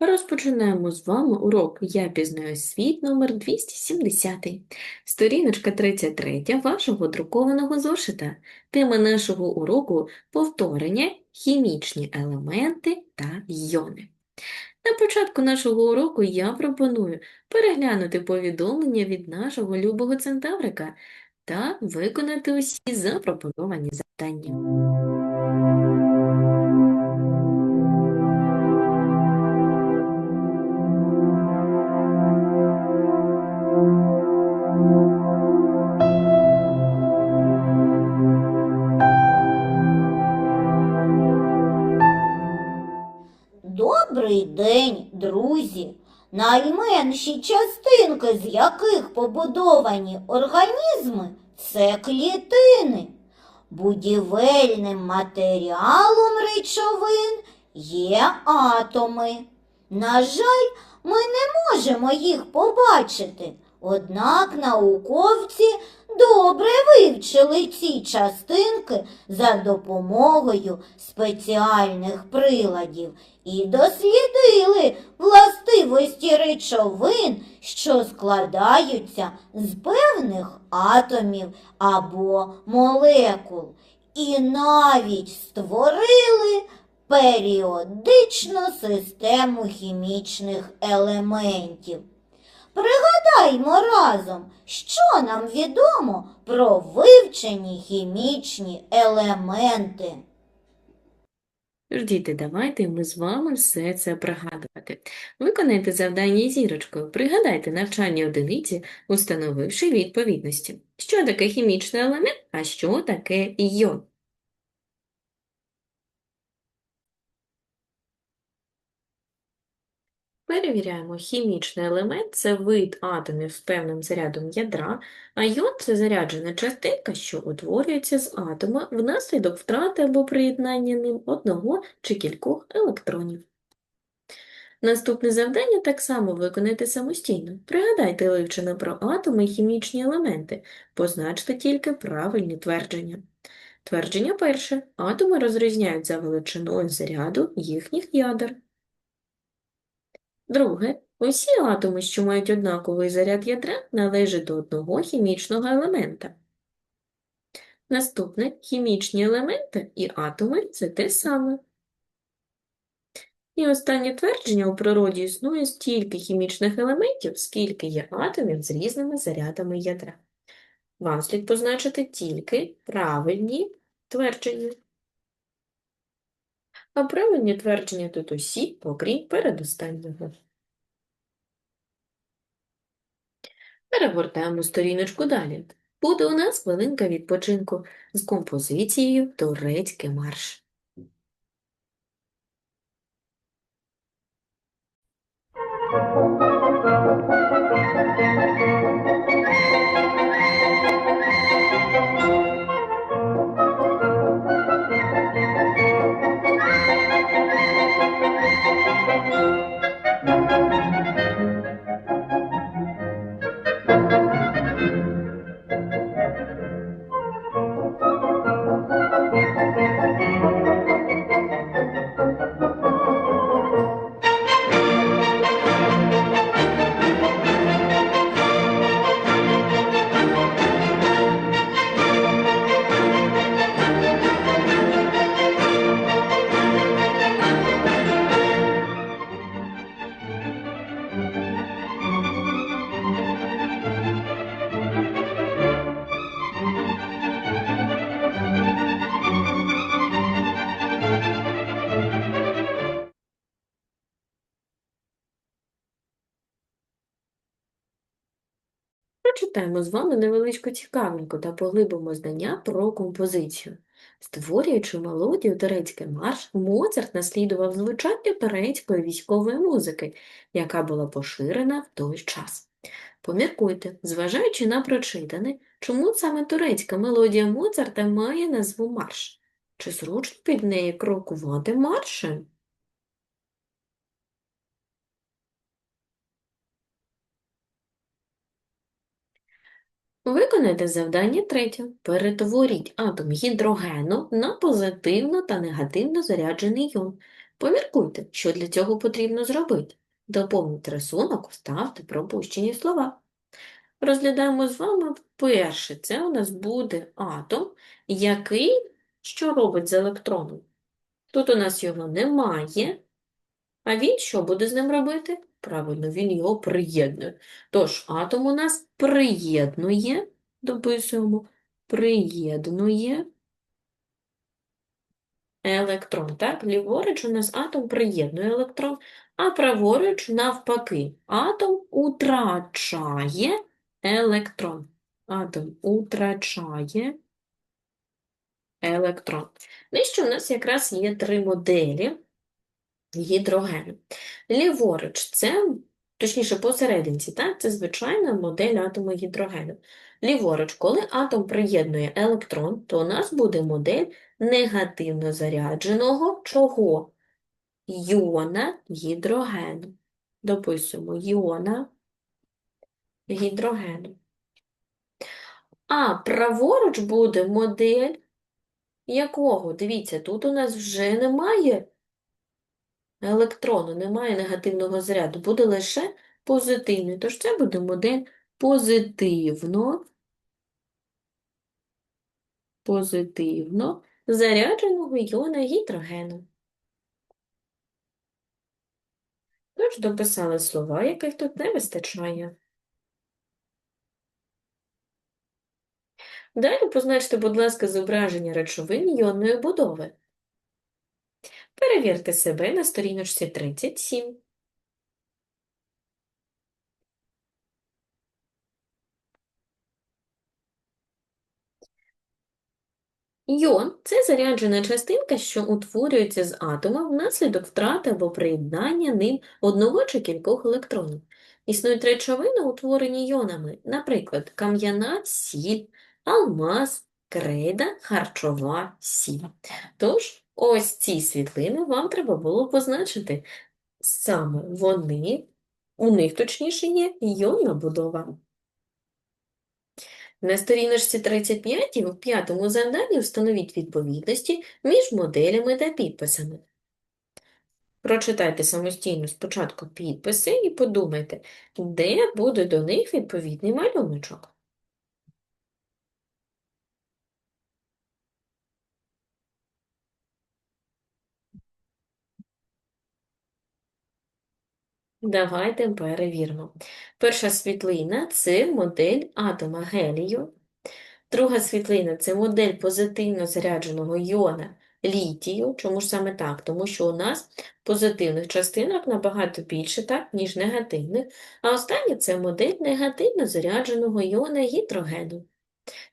Розпочинаємо з вами урок «Я пізнаю світ» номер 270. Сторіночка 33 вашого друкованого зошита. Тема нашого уроку – повторення, хімічні елементи та йони. На початку нашого уроку я пропоную переглянути повідомлення від нашого любого центаврика та виконати усі запропоновані завдання. День, друзі! Найменші частинки, з яких побудовані організми, це клітини. Будівельним матеріалом речовин є атоми. На жаль, ми не можемо їх побачити, однак науковці добре вивчили ці частинки за допомогою спеціальних приладів і дослідили властивості речовин, що складаються з певних атомів або молекул, і навіть створили періодичну систему хімічних елементів. Пригадаймо разом, що нам відомо про вивчені хімічні елементи. Тож, давайте ми з вами все це пригадувати. Виконайте завдання зірочкою, пригадайте навчальні одиниці, установивши відповідності. Що таке хімічний елемент, а що таке йон? Перевіряємо, хімічний елемент – це вид атомів з певним зарядом ядра, а йон – це заряджена частинка, що утворюється з атома внаслідок втрати або приєднання ним одного чи кількох електронів. Наступне завдання так само виконайте самостійно. Пригадайте вивчене про атоми і хімічні елементи, позначте тільки правильні твердження. Твердження перше. Атоми розрізняють за величиною заряду їхніх ядер. Друге. Усі атоми, що мають однаковий заряд ядра, належать до одного хімічного елемента. Наступне. Хімічні елементи і атоми – це те саме. І останнє твердження у природі існує стільки хімічних елементів, скільки є атомів з різними зарядами ядра. Вам слід позначити тільки правильні твердження. А правильні твердження тут усі, окрім передостаннього. Перегортаємо сторіночку далі. Буде у нас хвилинка відпочинку з композицією «Турецький марш». Прочитаємо з вами невеличку цікавинку та поглибимо знання про композицію. Створюючи мелодію турецький марш, Моцарт наслідував звучання турецької військової музики, яка була поширена в той час. Поміркуйте, зважаючи на прочитане, чому саме турецька мелодія Моцарта має назву марш? Чи зручно під неї крокувати маршем? Виконайте завдання третє. Перетворіть атом гідрогену на позитивно та негативно заряджений йон. Поміркуйте, що для цього потрібно зробити. Доповніть рисунок, вставте пропущені слова. Розглядаємо з вами перше. Це у нас буде атом, який що робить з електроном? Тут у нас його немає, а він що буде з ним робити? Правильно, він його приєднує. Тож, атом у нас приєднує, дописуємо, приєднує електрон. Так, ліворуч у нас атом приєднує електрон, а праворуч навпаки. Атом утрачає електрон. Атом утрачає електрон. Нижче у нас якраз є три моделі гідрогену. Ліворуч це, точніше, посерединці, так, це звичайна модель атому гідрогену. Ліворуч, коли атом приєднує електрон, то у нас буде модель негативно зарядженого чого? Йона гідрогену. Дописуємо йона гідрогену. А праворуч буде модель якого? Дивіться, тут у нас вже немає електрону, немає негативного заряду, буде лише позитивний. Тож це буде модель позитивно, позитивно зарядженого іона гідрогену. Тож дописали слова, яких тут не вистачає. Далі позначте, будь ласка, зображення речовин іонної будови. Перевірте себе на сторіночці 37. Йон – це заряджена частинка, що утворюється з атома внаслідок втрати або приєднання ним одного чи кількох електронів. Існують речовини, утворені йонами, наприклад, кам'яна сіль, алмаз, крейда, харчова сіль. Тож, ось ці світлини вам треба було позначити. Саме вони, у них точніше є йонна будова. На сторіночці 35 в п'ятому завданні встановіть відповідності між моделями та підписами. Прочитайте самостійно спочатку підписи і подумайте, де буде до них відповідний малюночок. Давайте перевіримо. Перша світлина – це модель атома гелію. Друга світлина – це модель позитивно зарядженого іона літію. Чому ж саме так? Тому що у нас позитивних частинок набагато більше, так, ніж негативних. А остання – це модель негативно зарядженого іона гідрогену.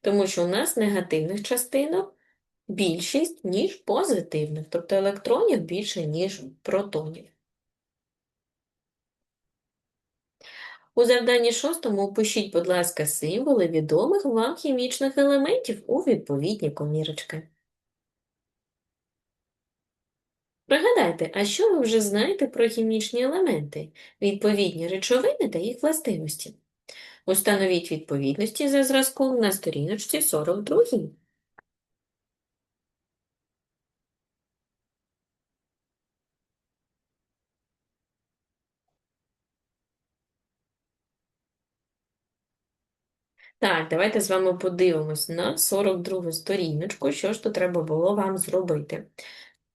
Тому що у нас негативних частинок більшість, ніж позитивних. Тобто електронів більше, ніж протонів. У завданні шостому опишіть, будь ласка, символи відомих вам хімічних елементів у відповідні комірочки. Пригадайте, а що ви вже знаєте про хімічні елементи, відповідні речовини та їх властивості? Установіть відповідності за зразком на сторіночці 42. Так, давайте з вами подивимось на 42 сторіночку, що ж тут треба було вам зробити.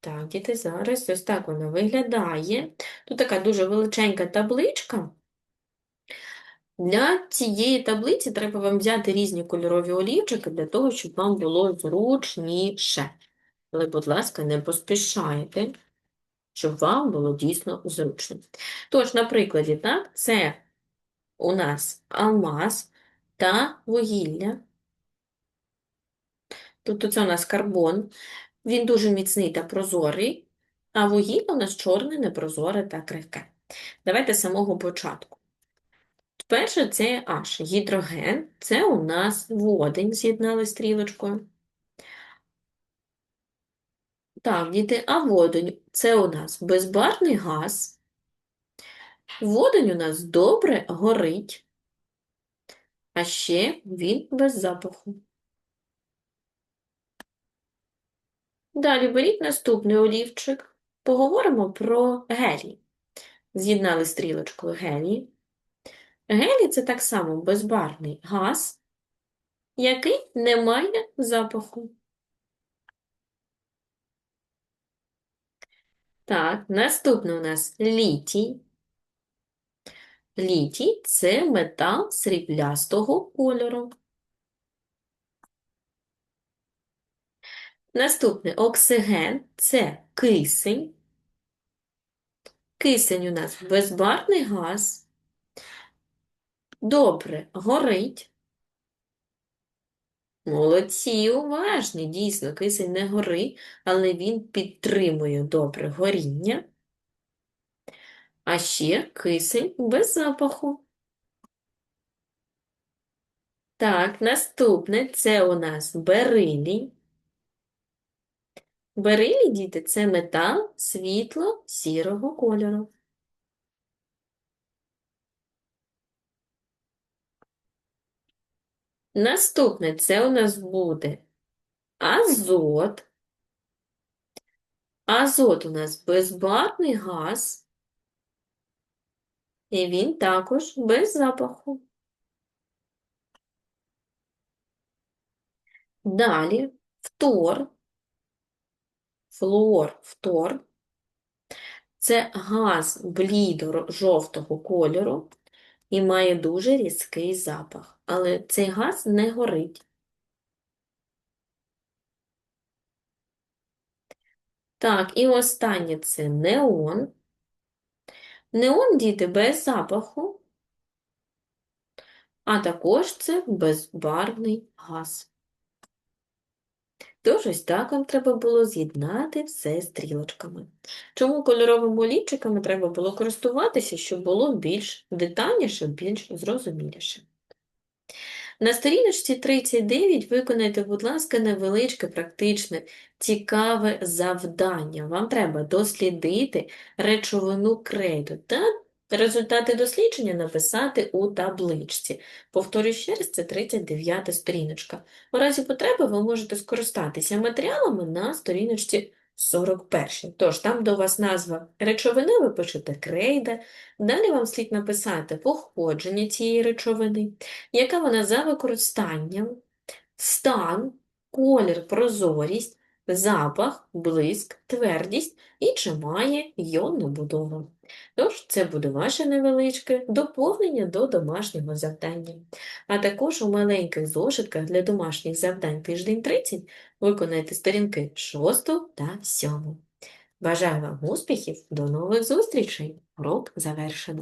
Так, діти, зараз ось так вона виглядає. Тут така дуже величенька табличка. Для цієї таблиці треба вам взяти різні кольорові олівчики для того, щоб вам було зручніше. Але, будь ласка, не поспішайте, щоб вам було дійсно зручно. Тож, на прикладі, так, це у нас алмаз та вугілля. Тобто це у нас карбон. Він дуже міцний та прозорий, а вугілля у нас чорне, непрозоре та крихке. Давайте з самого початку. Перше це H. Гідроген це у нас водень, з'єднали стрілочкою. Так, діти, а водень це у нас безбарний газ. Водень у нас добре горить, а ще він без запаху. Далі беріть наступний олівчик Поговоримо про гелій. З'єднали стрілочкою гелій. Гелій – це так само безбарвний газ, який не має запаху. Так, наступний у нас літій. Літій – це метал сріблястого кольору. Наступний оксиген – це кисень. Кисень у нас безбарвний газ. Добре горить. Молодці, уважні. Дійсно, кисень не горить, але він підтримує добре горіння. А ще кисень без запаху. Так, наступне це у нас берилій. Берилій, діти, це метал світло-сірого кольору. Наступне це у нас буде азот. Азот у нас безбарвний газ, і він також без запаху. Далі фтор, флуор, фтор. Це газ блідо-жовтого кольору і має дуже різкий запах, але цей газ не горить. Так, і останнє це неон. Неон, діти, без запаху, а також це безбарвний газ. Тож ось так вам треба було з'єднати все стрілочками. Чому кольоровими олівчиками треба було користуватися, щоб було більш детальніше, більш зрозуміліше. На сторіночці 39 виконайте, будь ласка, невеличке, практичне, цікаве завдання. Вам треба дослідити речовину крейду та результати дослідження написати у табличці. Повторюю ще раз, це 39 сторіночка. У разі потреби ви можете скористатися матеріалами на сторіночці 41. Тож, там, до вас назва речовини, ви пишете крейда, далі вам слід написати походження цієї речовини, яка вона за використанням, стан, колір, прозорість, запах, блиск, твердість і чи має йонну будову. Тож, це буде ваше невеличке доповнення до домашнього завдання. А також у маленьких зошитках для домашніх завдань тиждень 30 виконайте сторінки 6 та 7. Бажаю вам успіхів, до нових зустрічей! Урок завершено.